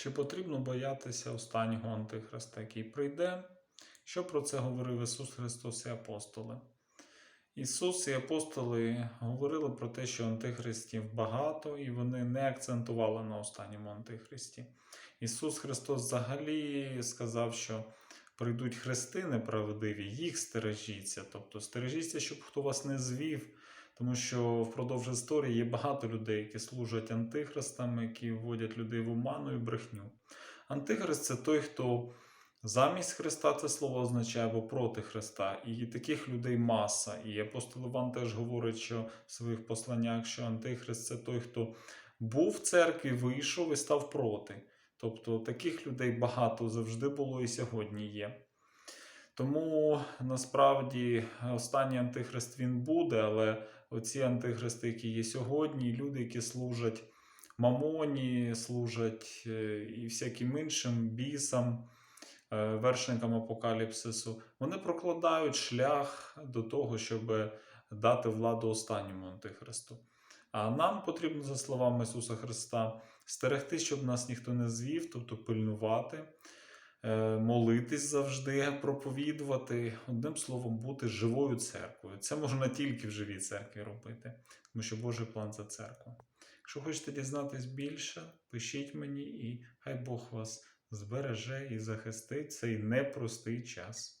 Чи потрібно боятися останнього антихриста, який прийде? Що про це говорив Ісус Христос і апостоли? Ісус і апостоли говорили про те, що антихристів багато, і вони не акцентували на останньому антихристі. Ісус Христос взагалі сказав, що прийдуть хрести неправдиві, їх стережіться. Тобто стережіться, щоб хто вас не звів, тому що впродовж історії є багато людей, які служать антихристам, які вводять людей в оману і брехню. Антихрист це той, хто замість Христа це слово означає або проти Христа. І таких людей маса. І апостол Іван теж говорить, що в своїх посланнях, що антихрист це той, хто був в церкві, вийшов і став проти. Тобто таких людей багато завжди було і сьогодні є. Тому насправді останній антихрист він буде, але оці антихристи, які є сьогодні, люди, які служать мамоні, служать е, і всяким іншим бісам, е, вершникам апокаліпсису, вони прокладають шлях до того, щоб дати владу останньому антихристу. А нам потрібно, за словами Ісуса Христа, стерегти, щоб нас ніхто не звів, тобто пильнувати, молитись завжди, проповідувати, одним словом, бути живою церквою. Це можна тільки в живій церкві робити, тому що Божий план за церкву. Якщо хочете дізнатись більше, пишіть мені, і хай Бог вас збереже і захистить цей непростий час.